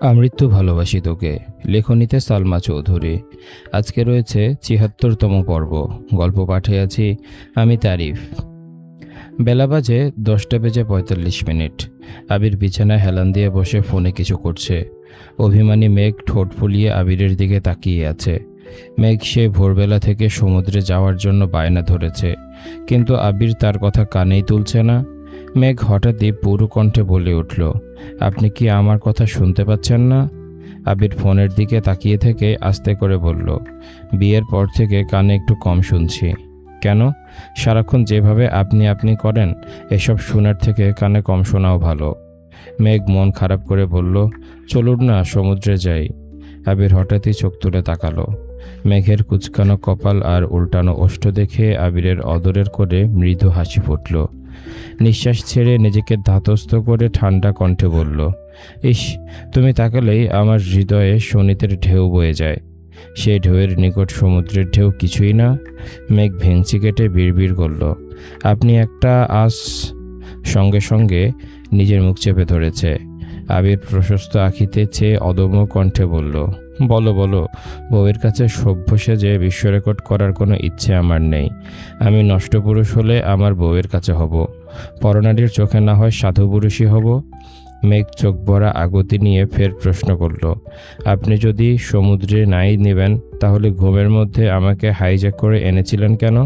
আমৃত্যু ভালোবাসি তোকে, লেখনীতে সালমা চৌধুরী। আজকে রয়েছে ছিয়াত্তরতম পর্ব, গল্প পাঠে আছি আমি তারিফ। বেলা বাজে দশটা বেজে পঁয়তাল্লিশ মিনিট। আবির বিছানায় হেলান দিয়ে বসে ফোনে কিছু করছে। অভিমানী মেঘ ঠোঁট ফুলিয়ে আবিরের দিকে তাকিয়ে আছে। মেঘ সে ভোরবেলা থেকে সমুদ্রে যাওয়ার জন্য বায়না ধরেছে। কিন্তু আবির তার কথা কানেই তুলছে না। মেঘ হঠাৎই পুরু কণ্ঠে বলে উঠল, আপনি কি আমার কথা শুনতে পাচ্ছেন না? আবির ফোনের দিকে তাকিয়ে থেকে আস্তে করে বলল, বিয়ের পর থেকে কানে একটু কম শুনছি। কেন? সারাক্ষণ যেভাবে আপনি আপনি করেন, এসব শোনার থেকে কানে কম শোনাও ভালো। মেঘ মন খারাপ করে বলল, চলুন না, সমুদ্রে যাই। আবির হঠাৎই চোখ তুলে তাকালো। মেঘের কুচকানো কপাল আর উল্টানো ওষ্ঠ দেখে আবিরের অদরের করে মৃদু হাসি ফুটল। নিঃশ্বাস ছেড়ে নিজেকে ধাতস্থ করে ঠান্ডা কণ্ঠে বলল, ইস, তুমি তাকালেই আমার হৃদয়ে শনিতের ঢেউ বয়ে যায়। সেই ঢেউয়ের নিকট সমুদ্রের ঢেউ কিছুই না। মেঘ ভেঙচি কেটে বিড়বিড় করল। আপনি একটা আস সঙ্গে সঙ্গে নিজের মুখ চেপে ধরেছে। আবির প্রশস্ত আখিতে চেয়ে অদম্য কণ্ঠে বলল, বলো বলো, বউয়ের কাছে সভ্য সেজে বিশ্ব রেকর্ড করার কোনো ইচ্ছে আমার নেই। আমি নষ্ট পুরুষ হলে আমার বউয়ের কাছে হব। পরনারীর চোখে না হয় সাধু পুরুষই হব। মেঘ চোখ ভরা আগতি নিয়ে ফের প্রশ্ন করল, আপনি যদি সমুদ্রে নাই নেবেন, তাহলে ঘুমের মধ্যে আমাকে হাইজ্যাক করে এনেছিলেন কেন?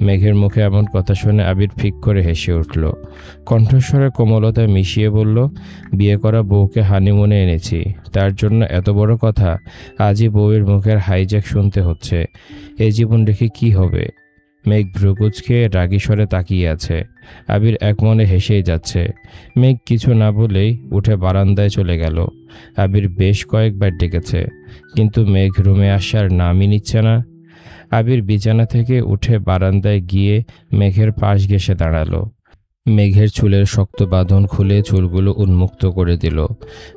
মেঘের মুখে এমন কথা শুনে আবির ফিক করে হেসে উঠল। কণ্ঠস্বরে কোমলতা মিশিয়ে বলল, বিয়ে করা বউকে হানিমুনে এনেছি। তার জন্য এত বড় কথা, আজই বউয়ের মুখের হাইজ্যাক শুনতে হচ্ছে। এই জীবন রেখে কি হবে? মেঘ ভ্রুকুচকে রাগি স্বরে তাকিয়ে আছে। আবির একমনে হেসেই যাচ্ছে। মেঘ কিছু না বলেই উঠে বারান্দায় চলে গেল। আবির বেশ কয়েকবার ডেকেছে, কিন্তু মেঘ রুমে আসার নামই নিচ্ছে না। আবির বিছানা থেকে উঠে বারান্দায় গিয়ে মেঘের পাশ ঘেসে দাঁড়াল। মেঘের চুলের শক্ত বাঁধন খুলে চুলগুলো উন্মুক্ত করে দিল।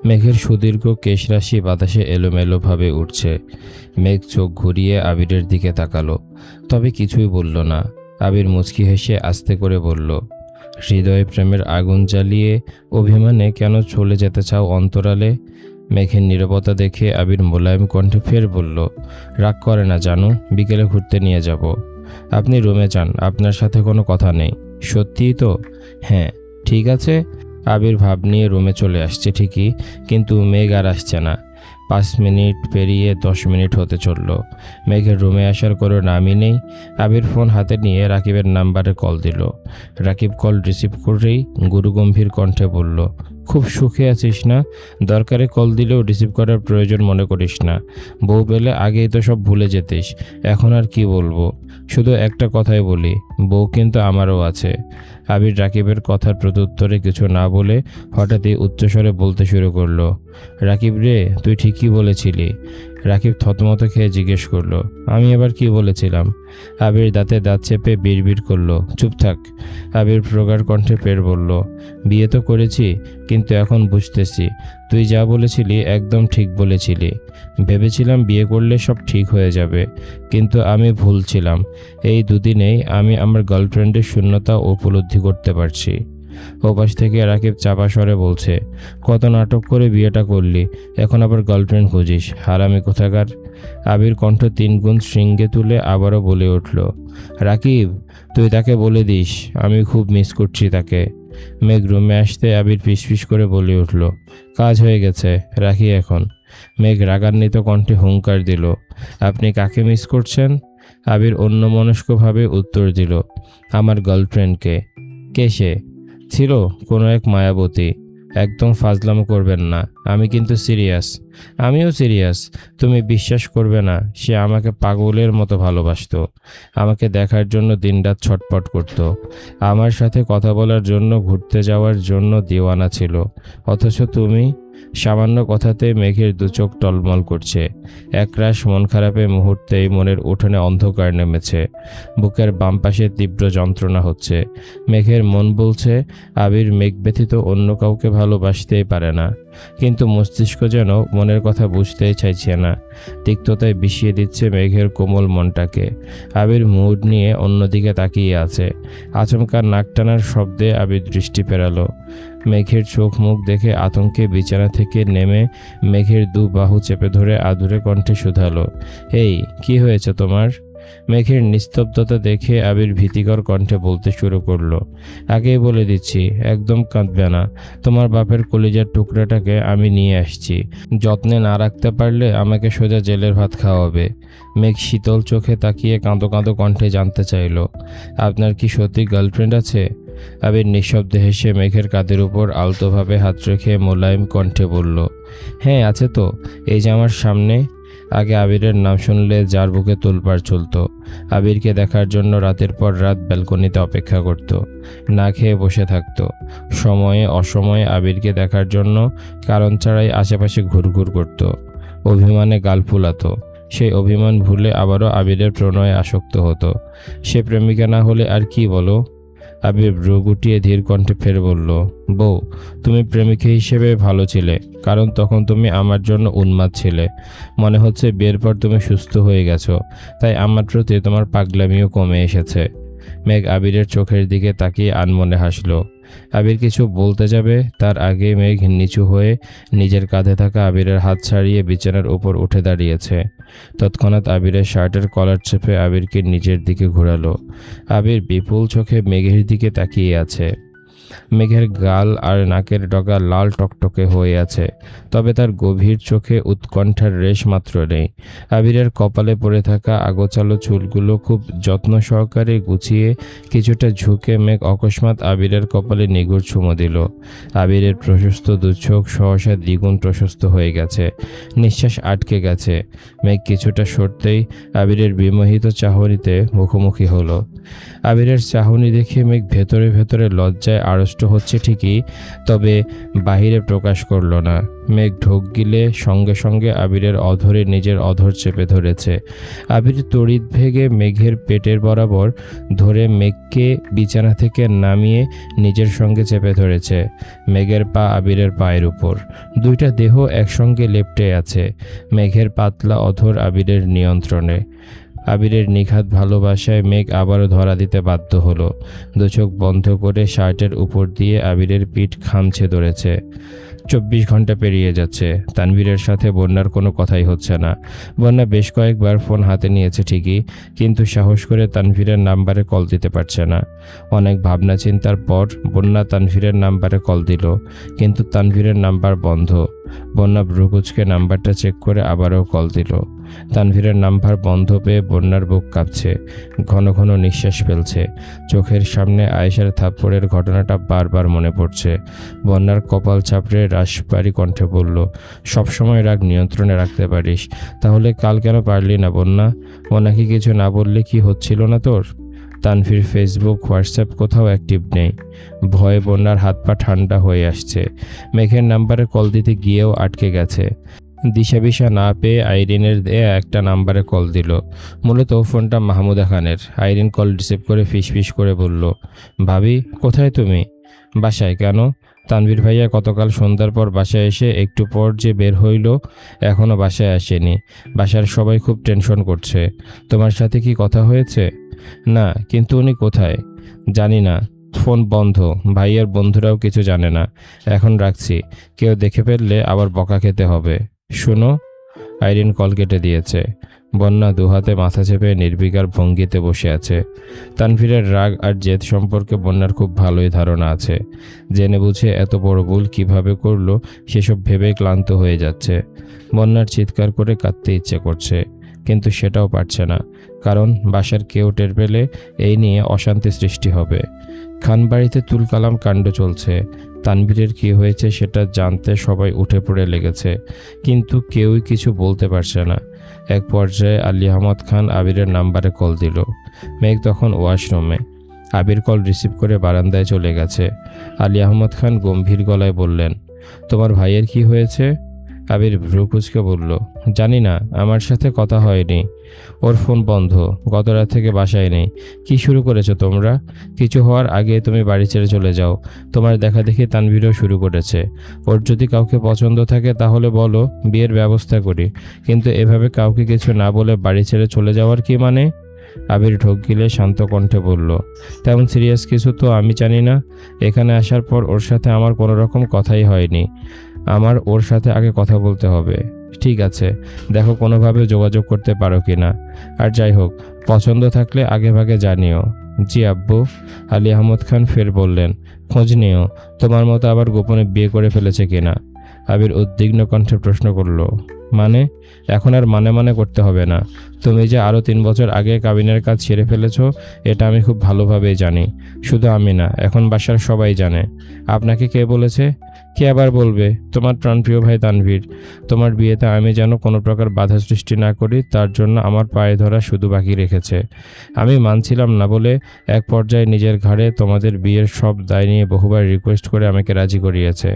মেঘের সুদীর্ঘ কেশরাশি বাতাসে এলোমেলোভাবে উঠছে। মেঘ চোখ ঘুরিয়ে আবিরের দিকে তাকালো। তবে কিছুই বলল না। আবির মুচকি হেসে আস্তে করে বলল, হৃদয়ে প্রেমের আগুন জ্বালিয়ে অভিমানে কেন চলে যেতে চাও অন্তরালে? মেঘের নীরবতা দেখে আবির মোলায়েম কণ্ঠে ফের বলল, রাগ করে না জানো, বিকেলে ঘুরতে নিয়ে যাব। আপনি রুমে যান, আপনার সাথে কোনো কথা নেই। সত্যিই তো? হ্যাঁ ঠিক আছে। আবির ভাব নিয়ে রুমে চলে আসছে ঠিকই, কিন্তু মেঘ আর আসছে না। পাঁচ মিনিট পেরিয়ে দশ মিনিট হতে চলল। মেঘের রুমে আসার কোনো নামই নেই। আবির ফোন হাতে নিয়ে রাকিবের নাম্বারে কল দিল। রাকিব কল রিসিভ করেই গুরুগম্ভীর কণ্ঠে বলল খুব সুখে আছিস না? দরকারে কল দিলেও রিসিভ করার প্রয়োজন মনে করিস না। বউ পেলে আগেই তো সব ভুলে যেতিস। এখন আর কি বলব? শুধু একটা কথাই বলি, বউ কিন্তু আমারও আছে। আবির রাকিবের কথার প্রত্যুত্তরে কিছু না বলে হঠাৎই উচ্চস্বরে বলতে শুরু করল, রাকিব রে, তুই ঠিকই বলেছিলি। রাকিব থতমত খেয়ে জিজ্ঞেস করল, আমি আবার কি বলেছিলাম? আবির দাঁতে দাঁত চেপে বিড়বিড় করল, চুপ থাক। আবির প্রগাঢ় কণ্ঠে ফের বলল, বিয়ে তো করেছি, কিন্তু এখন বুঝতেছি, তুই যা বলেছিলি একদম ঠিক বলেছিলি। ভেবেছিলাম বিয়ে করলে সব ঠিক হয়ে যাবে, কিন্তু আমি ভুল ছিলাম। এই দুদিনেই আমি আমার গার্লফ্রেন্ডের শূন্যতা উপলব্ধি করতে পারছি। ওপাশ থেকে রাকিব চাপা স্বরে বলছে, কত নাটক করে বিয়েটা করলি, এখন আবার গার্লফ্রেন্ড খুঁজিস। হারামি কোথাকার? আবির কণ্ঠ তিন গুণ শৃঙ্গে তুলে আবারও বলে উঠল, রাকিব, তুই তাকে বলে দিস, আমি খুব মিস করছি তাকে। মেঘ রুমে আসতে আবির ফিসফিস করে বলে উঠল, কাজ হয়ে গেছে, রাখি এখন। মেঘ রাগান্বিত কণ্ঠে হুঙ্কার দিল, আপনি কাকে মিস করছেন? আবির অন্যমনস্কভাবে উত্তর দিল, আমার গার্লফ্রেন্ডকে কে সে? ছিল কোনো এক মায়াবতী। একদম ফাজলাম করবেন না। আমি কিন্তু সিরিয়াস। আমিও সিরিয়াস। তুমি বিশ্বাস করবে না, সে আমাকে পাগলের মতো ভালোবাসত। আমাকে দেখার জন্য দিনরাত ছটপট করত। আমার সাথে কথা বলার জন্য, ঘুরতে যাওয়ার জন্য দিওয়ানা ছিল। অথচ তুমি সামান্য কথাতে মেঘের দুচোখ টলমল করছে। একরাশ মন খারাপে মুহূর্তেই মনের উঠোনে অন্ধকার নেমেছে। বুকের বাম পাশে তীব্র যন্ত্রণা হচ্ছে। মেঘের মন বলছে, আবির মেঘ ব্যথিত অন্য কাউকে ভালোবাসতেই পারে না। কিন্তু মস্তিষ্ক যেন মনের কথা বুঝতেই চাইছে না। তিক্ততায় বিষিয়ে দিচ্ছে মেঘের কোমল মনটাকে। আবির মুড নিয়ে অন্যদিকে তাকিয়ে আছে। আচমকা নাক টানার শব্দে আবির দৃষ্টি ফেরালো। মেঘের চোখ মুখ দেখে আতঙ্কে বিছানা থেকে নেমে মেঘের দু বাহু চেপে ধরে আদুরে কণ্ঠে শুধালো, এই, কি হয়েছে তোমার? মেঘের নিস্তব্ধতা দেখে আবির ভীতিকর কণ্ঠে বলতে শুরু করল, আগেই বলে দিচ্ছি, একদম কাঁদবে না। তোমার বাপের কলিজার টুকরাটাকে আমি নিয়ে আসছি। যত্নে না রাখতে পারলে আমাকে সোজা জেলের ভাত খাওয়াবে। মেঘ শীতল চোখে তাকিয়ে কাঁদো কাঁদো কণ্ঠে জানতে চাইলো, আপনার কি সত্যি গার্লফ্রেন্ড আছে? আবির নিঃশব্দে হেসে মেঘের কাঁধের উপর আলতোভাবে হাত রেখে মোলায়েম কণ্ঠে বলল হ্যাঁ আছে তো। এই যে আমার সামনে আগে আবিরের নাম শুনলে যার বুকে তোলপাড় চলতো। আবিরকে দেখার জন্য রাতের পর রাত ব্যালকনিতে অপেক্ষা করত, না খেয়ে বসে থাকতো। সময়ে অসময়ে আবিরকে দেখার জন্য কারণ ছাড়াই আশেপাশে ঘুরঘুর করত। অভিমানে গাল ফুলাতো। সেই অভিমান ভুলে আবারও আবিরের প্রণয়ে আসক্ত হতো। সে প্রেমিকা না হলে আর কি বলো? আবির ভ্রু গুটিয়ে ধীর কণ্ঠে ফের বলল বউ, তুমি প্রেমিকা হিসেবে ভালো ছিলে, কারণ তখন তুমি আমার জন্য উন্মাদ ছিলে। মনে হচ্ছে বিয়ের পর তুমি সুস্থ হয়ে গেছো, তাই আমার প্রতি তোমার পাগলামিও কমে এসেছে। মেঘ আবিরের চোখের দিকে তাকিয়ে আনমনে হাসলো। আবির কিছু বলতে যাবে? তার আগে মেঘ নিচু হয়ে নিজের কাঁধে থাকা আবিরের হাত ছাড়িয়ে বিছানার উপর উঠে দাঁড়িয়েছে। তৎক্ষণাৎ আবিরের শার্টের কলার চেপে আবিরকে নিজের দিকে ঘোরালো। আবির বিপুল চোখে মেঘের দিকে তাকিয়ে আছে। মেঘের গাল আর নাকের ডগা লাল টকটকে হয়ে আছে, তবে তার গভীর চোখে উৎকণ্ঠার রেশ মাত্র নেই। আবিরের কপালে পড়ে থাকা আগোচালো চুলগুলো খুব যত্ন সহকারে গুছিয়ে কিছুটা ঝুঁকে মেঘ অকস্মাৎ আবিরের কপালে নিগুড় চুমো দিল। আবিরের প্রশস্ত দুচোখ সহসা দ্বিগুণ প্রশস্ত হয়ে গেছে, নিঃশ্বাস আটকে গেছে। মেঘ কিছুটা সরতেই আবিরের বিমোহিত চাহনিতে মুখোমুখি হলো। আবিরের চাহনি দেখে মেঘ ভেতরে ভেতরে লজ্জায় আড়ষ্ট হচ্ছে ঠিকই, তবে বাহিরে প্রকাশ করল না। মেঘ ঢোক গিলে সঙ্গে সঙ্গে আবিরের অধরে নিজের অধর চেপে ধরেছে। আবির তড়িৎ ভেগে মেঘের পেটের বরাবর ধরে মেঘকে বিছানা থেকে নামিয়ে নিজের সঙ্গে চেপে ধরেছে। মেঘের পা আবিরের পায়ের উপর। দুইটা দেহ একসঙ্গে লেপটে আছে। মেঘের পাতলা অধর আবিরের নিয়ন্ত্রণে। আবিরের নিখাত ভালোবাসায় মেঘ আবারও ধরা দিতে বাধ্য হলো। দু চোখ বন্ধ করে শার্টের উপর দিয়ে আবিরের পিঠ খামছে ধরেছে। চব্বিশ ঘণ্টা পেরিয়ে যাচ্ছে। তানভীরের সাথে বন্যার কোনো কথাই হচ্ছে না। বন্যা বেশ কয়েকবার ফোন হাতে নিয়েছে ঠিকই, কিন্তু সাহস করে তানভীরের নাম্বারে কল দিতে পারছে না। অনেক ভাবনা চিন্তার পর বন্যা তানভীরের নাম্বারে কল দিল, কিন্তু তানভীরের নাম্বার বন্ধ। বন্যা ব্রুকুজকে নাম্বারটা চেক করে আবারও কল দিল। তানভীরের নাম্বার বন্ধ পেয়ে বন্যার বুক কাঁপছে, ঘন ঘন নিঃশ্বাস ফেলছে। চোখের সামনে আয়েশার থাপ্পড়ের ঘটনাটা বারবার মনে পড়ছে। বন্যার কপাল চাপড়ে রাসবাড়ি কণ্ঠে বলল, সবসময় রাগ নিয়ন্ত্রণে রাখতে পারিস, তাহলে কাল কেন পারলি না বন্যা? ও নাকি কিছু না বললে কি হচ্ছিল না তোর? তানভীর ফেসবুক হোয়াটসঅ্যাপ কোথাও অ্যাক্টিভ নেই। ভয়ে বন্যার হাত পা ঠান্ডা হয়ে আসছে। মেঘের নাম্বারে কল দিতে গিয়েও আটকে গেছে। দিশা না পেয়ে আইরিনের দেয়া একটা নাম্বারে কল দিল। মূলত ফোনটা মাহমুদা খানের। আইরিন কল রিসিভ করে ফিস ফিস করে বলল, ভাবি, কোথায় তুমি? বাসায় কেন? তানভীর ভাইয়া গতকাল সন্ধ্যার পর বাসায় এসে একটু পর যে বের হইল এখনও বাসায় আসেনি। বাসার সবাই খুব টেনশন করছে। তোমার সাথে কি কথা হয়েছে? না, কিন্তু উনি কোথায়? জানি না। ফোন বন্ধ। ভাইয়ের বন্ধুরাও কিছু জানে না। এখন রাখছি। কেউ দেখে ফেললে আবার বকা খেতে হবে। শুনো। আইরিন কল কেটে দিয়েছে। বন্যা দুহাতে মাথা চেপে নির্বিকার ভঙ্গিতে বসে আছে। তানভীরের রাগ আর জেদ সম্পর্কে বন্যার খুব ভালোই ধারণা আছে। জেনে বুঝে এত বড় ভুল কীভাবে করল, সেসব ভেবে ক্লান্ত হয়ে যাচ্ছে। বন্যার চিৎকার করে কাঁদতে ইচ্ছে করছে, কিন্তু সেটাও পারছে না, কারণ বাসার কেউ টের পেলে এই নিয়ে অশান্তি সৃষ্টি হবে। খানবাড়িতে তুলকালাম কাণ্ড চলছে। তানভীরের কি হয়েছে সেটা জানতে সবাই উঠে পড়ে লেগেছে, কিন্তু কেউই কিছু বলতে পারছে না। এক পর্যায়ে আলী আহমদ খান আবিরের নাম্বারে কল দিল। মেঘ তখন ওয়াশরুমে। আবির কল রিসিভ করে বারান্দায় চলে গেছে। আলী আহমদ খান গম্ভীর গলায় বললেন, তোমার ভাইয়ের কি হয়েছে? আবির ভ্রু কুচকে বলল, জানি না, আমার সাথে কথা হয়নি। ওর ফোন বন্ধ, গত রাত থেকে বাসায় নেই। কি শুরু করেছ তোমরা? কিছু হওয়ার আগে তুমি বাড়ি ছেড়ে চলে যাও। তোমার দেখা দেখি তানভীরও শুরু করেছে। ওর যদি কাউকে পছন্দ থাকে তাহলে বলো, বিয়ের ব্যবস্থা করি। কিন্তু এভাবে কাউকে কিছু না বলে বাড়ি ছেড়ে চলে যাওয়ার কি মানে? আবির ঢোক গিলে শান্ত কণ্ঠে বলল, তেমন সিরিয়াস কিছু তো আমি জানি না। এখানে আসার পর ওর সাথে আমার কোনো রকম কথাই হয়নি। আমার ওর সাথে আগে কথা বলতে হবে। ঠিক আছে, দেখো কোনোভাবে যোগাযোগ করতে পারো কি না। আর যাই হোক, পছন্দ থাকলে আগে ভাগে জানিও। জি আব্বু, আলী আহমদ খান ফের বললেন, খোঁজ নিও, তোমার মতো আবার গোপনে বিয়ে করে ফেলেছে কিনা আবির উদ্বিগ্ন কণ্ঠে প্রশ্ন করল। মানে এখন আর মানে মানে করতে হবে না। তুমি যে আরও তিন বছর আগে কাবিনের কাজ ছেড়ে ফেলেছো, এটা আমি খুব ভালোভাবেই জানি। শুধু আমি না, এখন বাসার সবাই জানে। আপনাকে কে বলেছে? কে আবার বলবে? তোমার প্রাণপ্রিয় ভাই তানভীর। তোমার বিয়েতে আমি যেন কোনো প্রকার বাধা সৃষ্টি না করি, তার জন্য আমার পায়ে ধরা শুধু বাকি রেখেছে। আমি মানছিলাম না বলে এক পর্যায়ে নিজের ঘাড়ে তোমাদের বিয়ের সব দায় নিয়ে বহুবার রিকোয়েস্ট করে আমাকে রাজি করিয়েছে।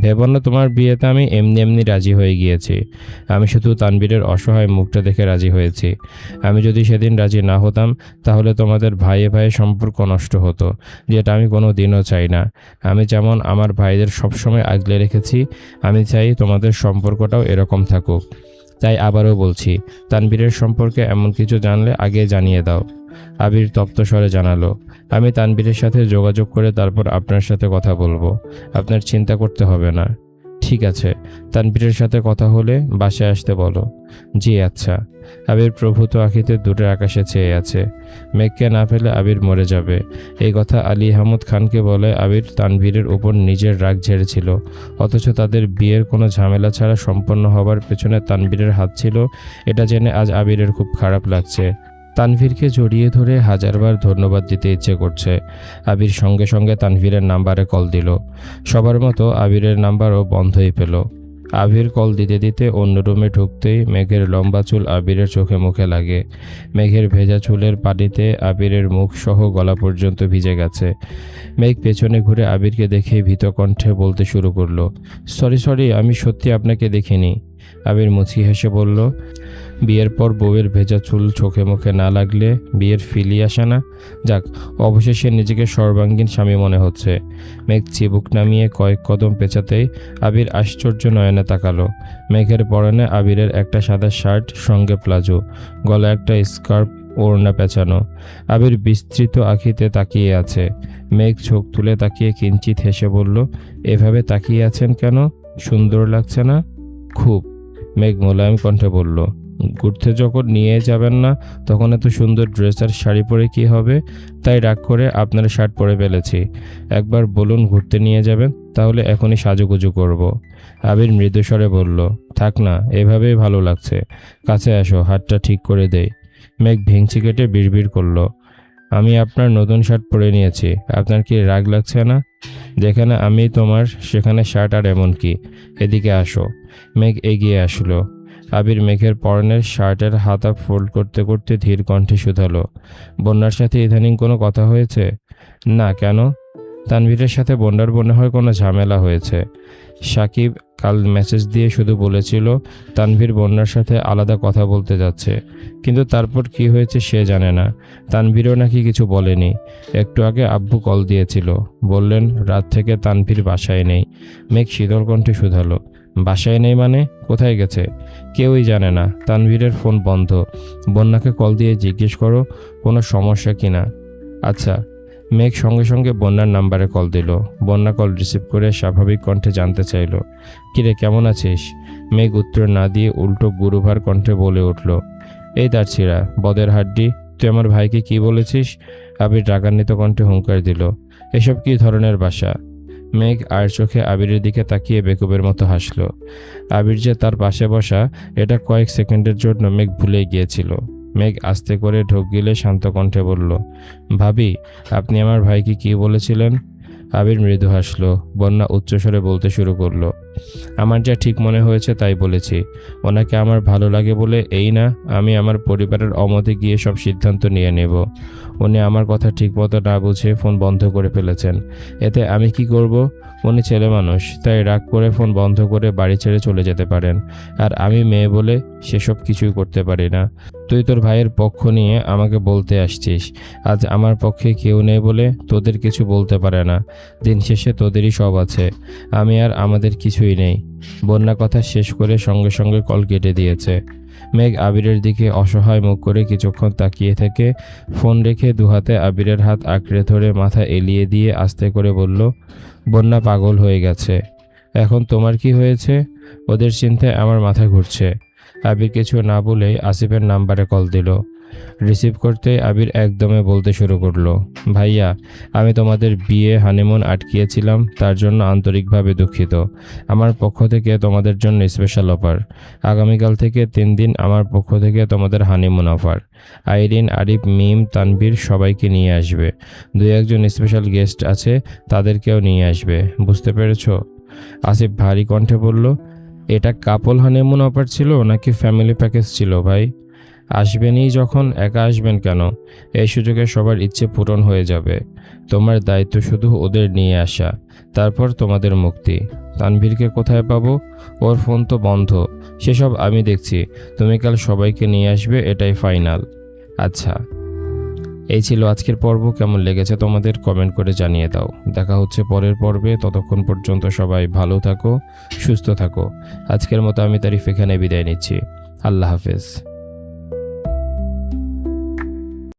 ভেবো না তোমার বিয়েতে আমি এমনি এমনি রাজি হয়ে গিয়েছি। আমি শুধু তানবীরের অসহায় মুখটা দেখে রাজি হয়েছি। আমি যদি সেদিন রাজি না হতাম, তাহলে তোমাদের ভাইয়ে ভাইয়ে সম্পর্ক নষ্ট হতো, যেটা আমি কোনো দিনও চাই না। আমি যেমন আমার ভাইদের সবসময় আগলে রেখেছি, আমি চাই তোমাদের সম্পর্কটাও এরকম থাকুক। তাই আবারও বলছি, তানবীরের সম্পর্কে এমন কিছু জানলে আগে জানিয়ে দাও। আবির তপ্ত স্বরে জানালো, আমি তানবীরের সাথে যোগাযোগ করে তারপর আপনার সাথে কথা বলব। আপনার চিন্তা করতে হবে না। ঠিক আছে তানবীরের সাথে কথা হলে বাসায় আসতে বলো। জি আচ্ছা। আবির প্রভূত আখিতে দূরের আকাশে চেয়ে আছে। মেঘকে না ফেলে আবির মরে যাবে। এই কথা আলী আহমদ খানকে বলে আবির তানভীরের উপর নিজের রাগ ঝেড়েছিল। অথচ তাদের বিয়ের কোনো ঝামেলা ছাড়া সম্পন্ন হবার পেছনে তানভীরের হাত ছিল। এটা জেনে আজ আবিরের খুব খারাপ লাগছে। তানভীরকে জড়িয়ে ধরে হাজারবার ধন্যবাদ দিতে ইচ্ছে করছে। আবির সঙ্গে সঙ্গে তানভীরের নাম্বারে কল দিল। সবার মতো আবিরের নাম্বারও বন্ধই পেল। আবির কল দিতে দিতে অন্য রুমে ঢুকতেই মেঘের লম্বা চুল আবিরের চোখে মুখে লাগে। মেঘের ভেজা চুলের পানিতে আবিরের মুখ সহ গলা পর্যন্ত ভিজে গেছে। মেঘ পেছনে ঘুরে আবিরকে দেখে ভীত কণ্ঠে বলতে শুরু করল, সরি সরি, আমি সত্যি আপনাকে দেখিনি। আবির মুচকি হেসে বলল বিয়ের পর বউয়ের ভেজা চুল চোখে মুখে না লাগলে বিয়ের ফিলি আসে না। যাক, অবশেষে নিজেকে সর্বাঙ্গীন স্বামী মনে হচ্ছে। মেঘ চিবুক নামিয়ে কয়েক কদম পেঁচাতেই আবির আশ্চর্য নয়নে তাকালো। মেঘের পরনে আবিরের একটা সাদা শার্ট, সঙ্গে প্লাজো গলা একটা স্কার্ফ, ওড়না পেঁচানো। আবির বিস্তৃত আখিতে তাকিয়ে আছে। মেঘ চোখ তুলে তাকিয়ে কিঞ্চিত হেসে বলল, এভাবে তাকিয়ে আছেন কেন? সুন্দর লাগছে না? খুব। মেঘ মোলায়েম কণ্ঠে বলল ঘুরতে যখন নিয়ে যাবেন না, তখন এত সুন্দর ড্রেস আর শাড়ি পরে কি হবে? তাই রাগ করে আপনার শার্ট পরে ফেলেছি। একবার বলুন ঘুরতে নিয়ে যাবেন, তাহলে এখনই সাজুগুজু করব। আবির মৃদুস্বরে বলল, থাক না, এভাবেই ভালো লাগছে। কাছে আসো, হাতটা ঠিক করে দেই। মেঘ ভেঙচি কেটে বিড়বিড় করল, আমি আপনার নতুন শার্ট পরে নিয়েছি, আপনার কি রাগ লাগছে না? যেখানে আমি, তোমার, সেখানে শার্ট আর এমন কি? এদিকে আসো। মেঘ এগিয়ে আসলো আবির মেঘের পরনের শার্টের হাতা ফোল্ড করতে করতে ধীর কণ্ঠে শুধালো। বন্যার সাথে ইদানিং কোনো কথা হয়েছে? না, কেন? তানভীরের সাথে বন্যার মনে হয় কোনো ঝামেলা হয়েছে? সাকিব কাল মেসেজ দিয়ে শুধু বলেছিল, তানভীর বন্যার সাথে আলাদা কথা বলতে যাচ্ছে। কিন্তু তারপর কি হয়েছে সে জানে না। তানভীরও নাকি কিছু বলেনি। একটু আগে আব্বু কল দিয়েছিল। বললেন, রাত থেকে তানভীর বাসায় নেই। মেঘ শীতল কণ্ঠে শুধালো। বাসায় নেই মানে? কোথায় গেছে? কেউই জানে না। তানভীরের ফোন বন্ধ। বন্যাকে কল দিয়ে জিজ্ঞেস করো, কোনো সমস্যা কি না? আচ্ছা। মেঘ সঙ্গে সঙ্গে বন্যার নাম্বারে কল দিল। বন্যা কল রিসিভ করে স্বাভাবিক কণ্ঠে জানতে চাইলো, কিরে, কেমন আছিস? মেঘ উত্তর না দিয়ে উল্টো গুরুভার কণ্ঠে বলে উঠল, এই তার ছিঁড়া, বদের হাড্ডি, তুই আমার ভাইকে কি বলেছিস? আবির রাগান্বিত কণ্ঠে হুঙ্কার দিল, এসব কি ধরনের বাসা? মেঘ আর চোখে আবিরের দিকে তাকিয়ে বেকুবের মতো হাসল। আবির যে তার পাশে বসা, এটা কয়েক সেকেন্ডের জন্য মেঘ ভুলে গিয়েছিল। মেঘ আস্তে করে ঢোক গিলে শান্ত কণ্ঠে বলল, ভাবি, আপনি আমার ভাইকে কি বলেছিলেন? আবির মৃদু হাসলো, বন্যা উচ্চস্বরে বলতে শুরু করল, আমার যা ঠিক মনে হয়েছে তাই বলেছি। ওনাকে আমার ভালো লাগে বলে এই না, আমি আমার পরিবারের অমতে গিয়ে সব সিদ্ধান্ত নিয়ে নেব। উনি আমার কথা ঠিক মতো না বুঝে ফোন বন্ধ করে ফেলেছেন। এতে আমি কি করব? উনি ছেলে মানুষ, তাই রাগ করে ফোন বন্ধ করে বাড়ি ছেড়ে চলে যেতে পারেন। আর আমি মেয়ে বলে সেসব কিছুই করতে পারি না। তুই তোর ভাইয়ের পক্ষ নিয়ে আমাকে বলতে আসছিস। আজ আমার পক্ষে কেউ নেই বলে তোদের কিছু বলতে পারে না। দিন শেষে তোদেরই সব আছে। আমি আর আমাদের কিছুই নেই। বন্যা কথা শেষ করে সঙ্গে সঙ্গে কল কেটে দিয়েছে। মেঘ আবিরের দিকে অসহায় মুখ করে কিছুক্ষণ তাকিয়ে থেকে ফোন রেখে দুহাতে আবিরের হাত আঁকড়ে ধরে মাথা এলিয়ে দিয়ে আস্তে করে বলল, বন্যা পাগল হয়ে গেছে। এখন তোমার কি হয়েছে? ওদের চিন্তায় আমার মাথা ঘুরছে। আবির কিছু না বলেই আসিফের নাম্বারে কল দিল। রিসিভ করতে আবির একদমে বলতে শুরু করল, ভাইয়া, আমি তোমাদের বিয়ে হানিমুন আটকিয়েছিলাম, তার জন্য আন্তরিকভাবে দুঃখিত। আমার পক্ষ থেকে তোমাদের জন্য স্পেশাল অফার আগামীকাল থেকে তিন দিন আমার পক্ষ থেকে তোমাদের হানিমুন অফার আইরিন, আরিফ, মিম, তানভীর সবাইকে নিয়ে আসবে। দুই একজন স্পেশাল গেস্ট আছে, তাদেরকেও নিয়ে আসবে। বুঝতে পেরেছ? আসিফ ভারী কণ্ঠে বলল, এটা কাপল হানিমুন অফার ছিল নাকি ফ্যামিলি প্যাকেজ ছিল ভাই? আসবেনই যখন একা আসবেন কেন? এই সুযোগে সবার ইচ্ছে পূরণ হয়ে যাবে। তোমার দায়িত্ব শুধু ওদের নিয়ে আসা, তারপর তোমাদের মুক্তি। তানভীরকে কোথায় পাবো? ওর ফোন তো বন্ধ। সেসব আমি দেখছি। তুমি কাল সবাইকে নিয়ে আসবে, এটাই ফাইনাল। আচ্ছা। এই ছিল আজকের পর্ব। কেমন লেগেছে তোমাদের কমেন্ট করে জানিয়ে দাও। দেখা হচ্ছে পরের পর্বে। ততক্ষণ পর্যন্ত সবাই ভালো থাকো, সুস্থ থাকো। আজকের মতো আমি তারিফ এখানে বিদায় নিচ্ছি। আল্লাহ হাফেজ।